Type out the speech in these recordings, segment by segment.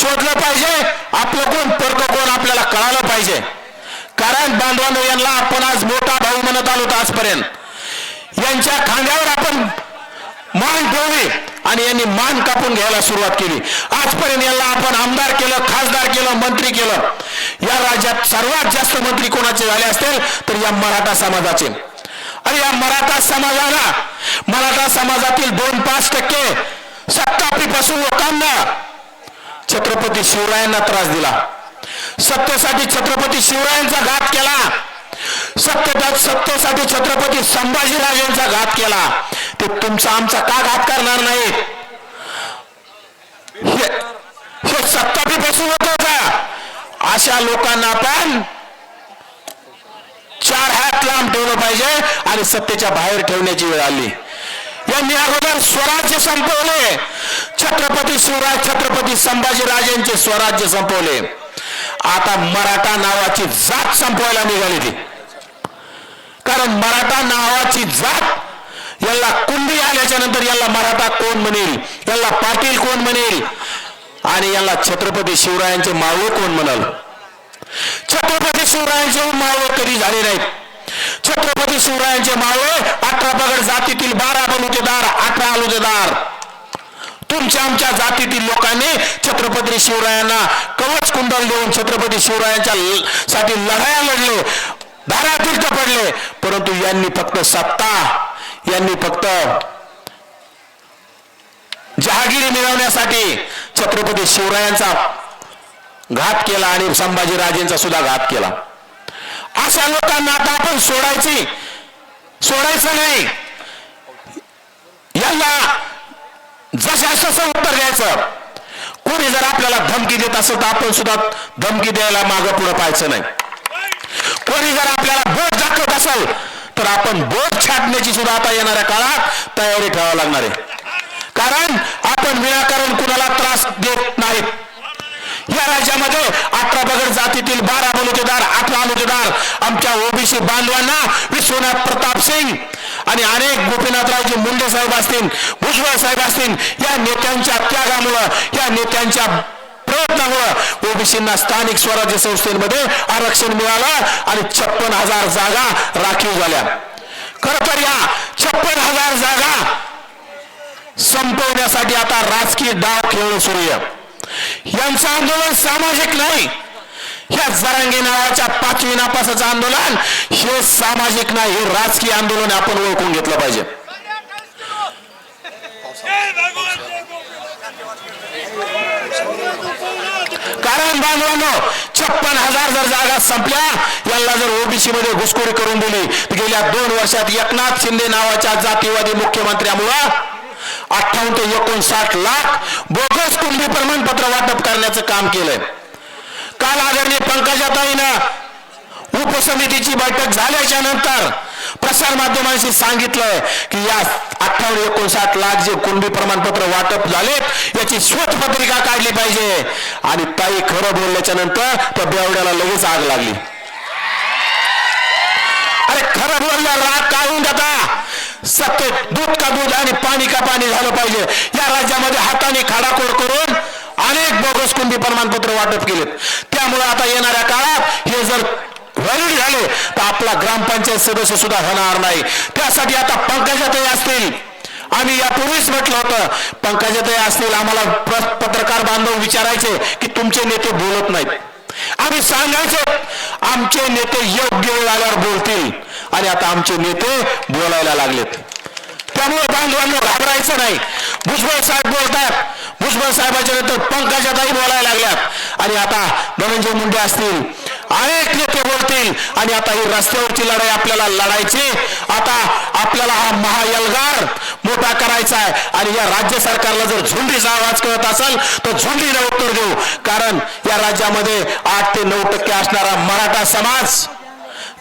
शोधलं पाहिजे. आपलं कोण? तर्क कोण? आपल्याला कळालं पाहिजे. कारण बांधवांनो यांना आपण आज मोठा भाऊ म्हणत आलो आजपर्यंत. यांच्या खांद्यावर आपण मान ठेवली आणि यांनी मान कापून घ्यायला सुरुवात केली. आजपर्यंत यांना आपण आमदार केलं खासदार केलं मंत्री केलं. या राज्यात सर्वात जास्त मंत्री कोणाचे झाले असतील? तर या मराठा समाजाचे. आणि या मराठा समाजाला मराठा समाजातील दोन पाच टक्के सत्तापीपासून लोकांना छत्रपती शिवरायांना त्रास दिला. सत्तेसाठी छत्रपती शिवरायांचा घात केला. सत्य सत्तेसाठी छत्रपती संभाजीराजांचा घात केला. ते तुमचा आमचा का घात करणार नाही हे हे सत्तापीपासून होत का अशा लोकांना आपण चार हात लांब ठेवलं पाहिजे आणि सत्तेच्या बाहेर ठेवण्याची वेळ आली. यांनी अगोदर स्वराज्य संपवले. छत्रपती शिवराय छत्रपती संभाजीराजेंचे स्वराज्य संपवले. आता मराठा नावाची जात संपवायला निघाली ती. कारण मराठा नावाची जात याला कुंडी आल्याच्यानंतर याला मराठा कोण म्हणेल? याला पाटील कोण म्हणेल? आणि याला छत्रपती शिवरायांचे मावळे कोण म्हणाल? छत्रपती शिवरायांचे मावळे कधी झाले नाहीत? छत्रपती शिवरायांचे मावळे अठरा पगड जातीतील बारा बलुतेदार अठरा अलुतेदार तुमच्या आमच्या जातीतील लोकांनी छत्रपती शिवरायांना कवच कुंडल देऊन छत्रपती शिवरायांच्या साठी लढाया लढले धारातीर्थ पडले. परंतु यांनी फक्त सत्ता यांनी फक्त जहागिरी मिळवण्यासाठी छत्रपती शिवरायांचा घात केला आणि संभाजीराजेंचा सुद्धा घात केला. अशा लोकांना आता आपण सोडायची सोडायचं नाही. यांना जशा तसं उत्तर द्यायचं. कोणी जर आपल्याला धमकी देत असेल तर आपण सुद्धा धमकी द्यायला मागं पुढं पाहायचं नाही. कोणी जर आपल्याला बोट दाखवत असेल तर आपण बोट छाटण्याची सुद्धा आता येणाऱ्या काळात तयारी ठेवावी लागणार आहे. कारण आपण विनाकारण कुणाला त्रास देत नाहीत. या राज्यामध्ये अठरा बगड जातीतील बारा बलुतेदार अठरा बलुतेदार आमच्या ओबीसी बांधवांना विश्वनाथ प्रताप सिंग आणि अनेक गोपीनाथरावजी मुंडे साहेब असतील भुजबळ साहेब असतील या नेत्यांच्या त्यागामुळं या नेत्यांच्या प्रयत्नामुळं ओबीसींना स्थानिक स्वराज्य संस्थेमध्ये आरक्षण मिळालं आणि छप्पन हजार जागा राखीव झाल्या. खर तर या छप्पन हजार जागा संपवण्यासाठी आता राजकीय डाव खेळणं सुरू आहे. यांचं आंदोलन सामाजिक नाही. ह्या जरांगे नावाच्या पाचवी नापासाचं आंदोलन हे सामाजिक नाही हे राजकीय आंदोलन आपण ओळखून घेतलं पाहिजे. कारण बांधवांनो छप्पन हजार जर जागा संपल्या यांना जर ओबीसी मध्ये घुसखोरी करून दिली गेल्या दोन वर्षात एकनाथ शिंदे नावाच्या जातीवादी मुख्यमंत्र्यामुळं अठ्ठावन्न ते एकोणसाठ लाख बोगस कुंभी प्रमाणपत्र वाटप करण्याचं काम केलंय. काल आदरणीय पंकजाताईनं उपसमितीची बैठक झाल्याच्यानंतर प्रसार माध्यमांशी सांगितलंय की या अठ्ठावन्न एकोणसाठ लाख जे कुणबी प्रमाणपत्र वाटप झालेत याची स्वच्छ पत्रिका काढली पाहिजे. आणि ताई खरं बोलल्याच्या नंतर त्या बेवड्याला लगेच आग लागली. अरे खरं बोलल्या राग काढून जाता. सत्तेत दूध पाहिजे आणि पाणी का पाणी झालं पाहिजे? या राज्यामध्ये हाताने खाडाखोड करून अनेक बोगस कुंभी प्रमाणपत्र वाटप केलेत. त्यामुळे आता येणाऱ्या काळात हे जर व्हॅलिड झाले तर आपला ग्रामपंचायत सदस्य सुद्धा होणार नाही. त्यासाठी आता पंकजातही असतील. आम्ही यापूर्वीच म्हटलं होतं पंकजातही असतील आम्हाला पत्रकार बांधव विचारायचे की तुमचे नेते बोलत नाहीत. आम्ही सांगायचो आमचे नेते योग्य वेळ आल्यावर बोलतील. आणि आता आमचे नेते बोलायला लागलेत. त्यामुळे बांधवांना घाबरायचं नाही. भुजबळ साहेब बोलतात. भुजबळ साहेबाच्या नंतर पंकजाताई बोलायला लागल्यात. आणि आता धनंजय मुंडे असतील अनेक नेते बोलतील. आणि आता ही रस्त्यावरची लढाई आपल्याला लढायची. आता आपल्याला हा महायलगार मोठा करायचा आहे. आणि या राज्य सरकारला जर झुंडीचा आवाज कळत असेल तर झुंडीला उत्तर देऊ. कारण या राज्यामध्ये आठ ते नऊ टक्के असणारा मराठा समाज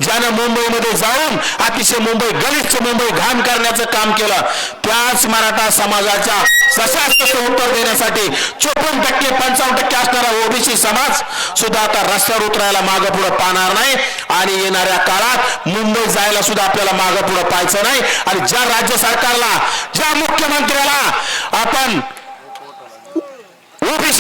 ज्यानं मुंबईमध्ये जाऊन अतिशय मुंबई गलिच्छ मुंबई घाण करण्याचं काम केलं त्याच मराठा समाजाच्या सशास्त्र उत्तर देण्यासाठी चोपन्न टक्के पंचावन्न टक्के असणारा ओबीसी समाज सुद्धा आता रस्त्यावर उतरायला मागं पुढं पाहणार नाही. आणि येणाऱ्या काळात मुंबई जायला सुद्धा आपल्याला मागं पुढं पाहायचं नाही. आणि ज्या राज्य सरकारला ज्या मुख्यमंत्र्याला आपण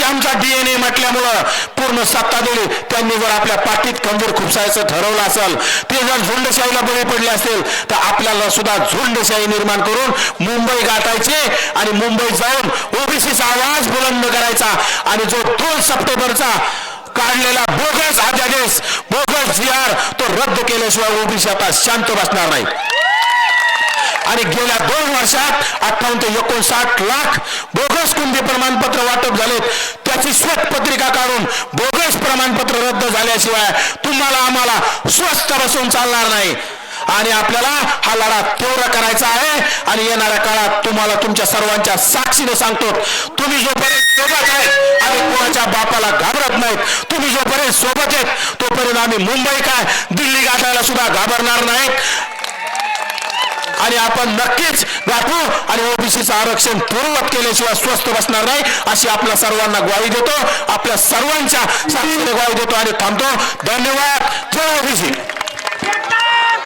आमचा डीएनए म्हटल्यामुळं पूर्ण सत्ता दिली. त्यांनी जर आपल्या पाठीत खंजीर खुपसायचं ठरवलं असेल ते जर झुंडशाहीला बळी पडले असेल तर आपल्याला सुद्धा झुंडशाही निर्माण करून मुंबई गाठायचे आणि मुंबईत जाऊन ओबीसीचा आवाज बुलंद करायचा. आणि जो दोन सप्टेंबरचा काढलेला बोगस अध्यादेश बोगस जी आर तो रद्द केल्याशिवाय ओबीसी आता शांत बसणार नाही. आणि गेल्या दोन वर्षात अठ्ठावन्न ते एकोणसाठ लाख बोगस कुंभी प्रमाणपत्र वाटप झालेत. त्याची स्वत पत्रिका काढून बोगस प्रमाणपत्र रद्द झाल्याशिवाय तुम्हाला आम्हाला स्वस्त बसून चालणार नाही. आणि आपल्याला हा लढा तीव्र करायचा आहे. आणि येणाऱ्या काळात तुम्हाला तुमच्या सर्वांच्या साक्षीने सांगतो तुम्ही जोपर्यंत सोबत आहेत आम्ही कोणाच्या बापाला घाबरत नाहीत तुम्ही जोपर्यंत सोबत आहेत तोपर्यंत आम्ही मुंबई काय दिल्ली गाठायला सुद्धा घाबरणार नाहीत आणि आपण नक्कीच गाठू आणि ओबीसीचं आरक्षण पूर्ववत केल्याशिवाय स्वस्थ बसणार नाही अशी आपल्या सर्वांना ग्वाही देतो. आपल्या सर्वांच्या साक्षीने ग्वाही देतो आणि थांबतो. धन्यवाद. जय ओबीसी.